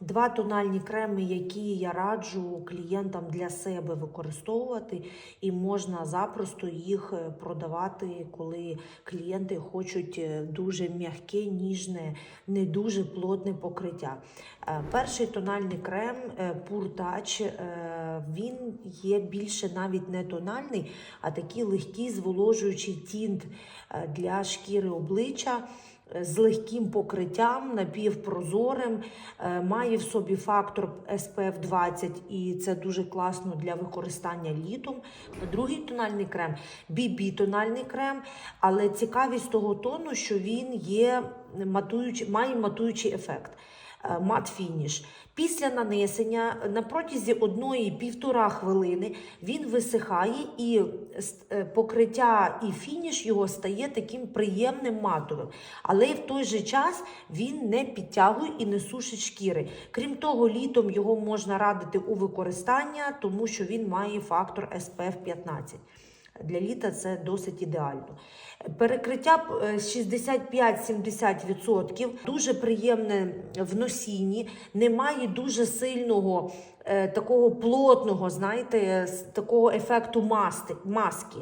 Два тональні креми, які я раджу клієнтам для себе використовувати, і можна запросто їх е, продавати, коли клієнти хочуть е, дуже м'яке, ніжне, не дуже плотне покриття. Е, Перший тональний крем е, він є більше навіть не тональний, а такий легкий зволожуючий тінт для шкіри обличчя з легким покриттям, напівпрозорим, е, має в собі фактор SPF 20 і це дуже класно для використання літом. Другий тональний крем BB тональний крем, але цікавість того тону, що він є матуючий, має матуючий ефект. Е, Мат фініш. Після нанесення на протязі одної-півтора хвилини він висихає і е, покриття і фініш його стає таким приємним матовим. Але в той же час він не підтягує і не сушить шкіри. Крім того, літом його можна радити у використання, тому що він має фактор SPF 15. Для літа це досить ідеально. Перекриття е, 65-70%, дуже приємне в носінні, немає дуже сильного е, такого плотного, знаєте, такого ефекту маски.